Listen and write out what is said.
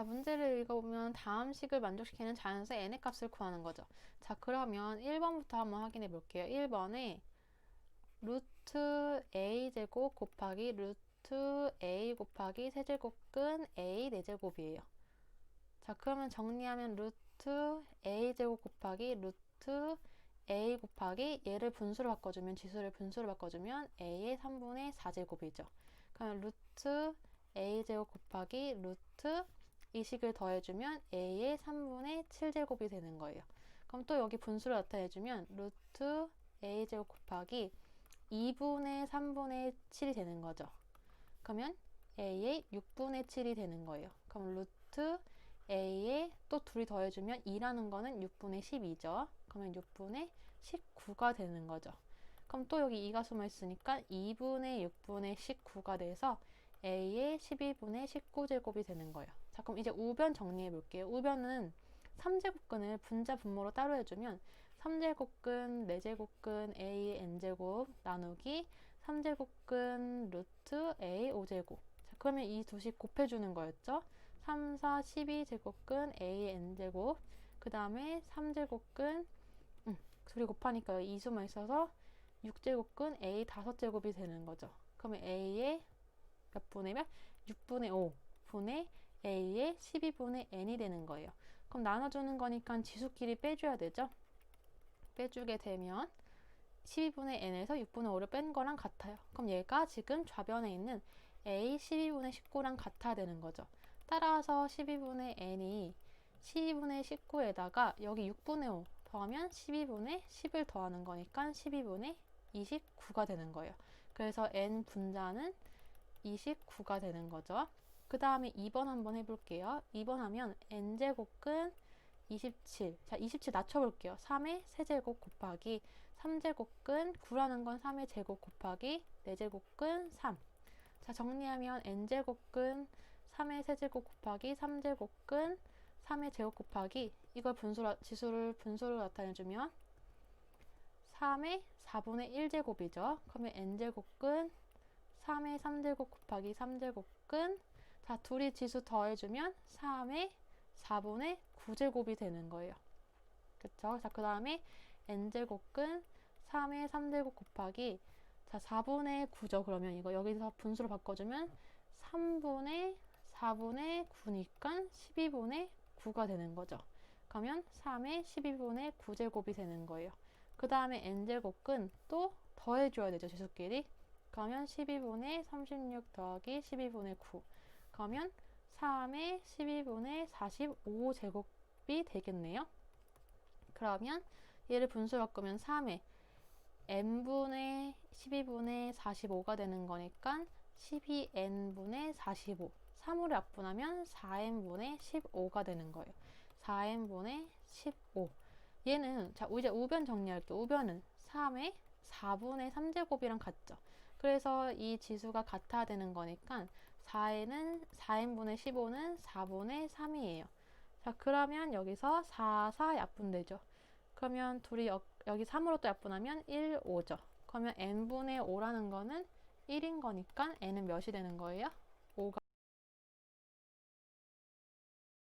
자, 문제를 읽어보면 다음 식을 만족시키는 자연수 n의 값을 구하는 거죠. 자, 그러면 1번부터 한번 확인해 볼게요. 1번에 루트 a제곱 곱하기 루트 a 곱하기 세제곱근 a 4제곱이에요. 자, 그러면 정리하면 루트 a제곱 곱하기 루트 a 곱하기 얘를 분수로 바꿔주면 지수를 분수로 바꿔주면 a의 3분의 4제곱이죠. 그러면 루트 a제곱 곱하기 루트 이 식을 더해주면 a의 3분의 7제곱이 되는 거예요. 그럼 또 여기 분수로 나타내주면 루트 a제곱 곱하기 2분의 3분의 7이 되는 거죠. 그러면 a의 6분의 7이 되는 거예요. 그럼 루트 a에 또 둘이 더해주면 2라는 거는 6분의 12죠. 그러면 6분의 19가 되는 거죠. 그럼 또 여기 2가 숨어 있으니까 2분의 6분의 19가 돼서 a의 12분의 19제곱이 되는 거예요. 자, 그럼 이제 우변 정리해 볼게요. 우변은 3제곱근을 분자 분모로 따로 해주면 3제곱근, 4제곱근, a n제곱 나누기 3제곱근 루트 a 5제곱. 자, 그러면 이 두식 곱해주는 거였죠. 3, 4, 12제곱근 a n제곱. 그 다음에 3제곱근, 음, 둘이 곱하니까 2수만 있어서 6제곱근 a 5제곱이 되는 거죠. 그러면 a의 몇 분의 몇? 6분의 5 분의 a의 12분의 n이 되는 거예요. 그럼 나눠주는 거니까 지수끼리 빼줘야 되죠? 빼주게 되면 12분의 n에서 6분의 5를 뺀 거랑 같아요. 그럼 얘가 지금 좌변에 있는 a 12분의 19랑 같아야 되는 거죠. 따라서 12분의 n이 12분의 19에다가 여기 6분의 5 더하면 12분의 10을 더하는 거니까 12분의 29가 되는 거예요. 그래서 n 분자는 29가 되는 거죠. 그 다음에 2번 한번 해볼게요. 2번 하면 n제곱근 27. 자, 27 낮춰볼게요. 3의 세제곱 곱하기 3제곱근 9라는 건 3의 제곱 곱하기 4제곱근 3. 자, 정리하면 n제곱근 3의 세제곱 곱하기 3제곱근 3의 제곱 곱하기 이걸 분수로, 지수를 분수로 나타내주면 3의 4분의 1제곱이죠. 그러면 n제곱근 3의 3제곱 곱하기 3제곱근 자 둘이 지수 더해주면 3의 4분의 9제곱이 되는 거예요. 그쵸? 자, 그 다음에 n제곱근 3의 3제곱 곱하기 자 4분의 9죠. 그러면 이거 여기서 분수로 바꿔주면 3분의 4분의 9니까 12분의 9가 되는 거죠. 그러면 3의 12분의 9제곱이 되는 거예요. 그 다음에 n제곱근 또 더해줘야 되죠. 지수끼리. 그러면 12분의 36 더하기 12분의 9. 그러면 3의 12분의 45 제곱이 되겠네요. 그러면 얘를 분수로 바꾸면 3의 n분의 12분의 45가 되는 거니까 12n분의 45. 3으로 약분하면 4n분의 15가 되는 거예요. 4n분의 15. 얘는 자 이제 우변 정리할게요. 우변은 3의 4분의 3제곱이랑 같죠. 그래서 이 지수가 같아야 되는 거니까 4에는 4n분의 15는 4분의 3이에요. 자 그러면 여기서 4, 4 약분되죠. 그러면 둘이 여, 여기 3으로 또 약분하면 1, 5죠. 그러면 n분의 5라는 거는 1인 거니까 n은 몇이 되는 거예요?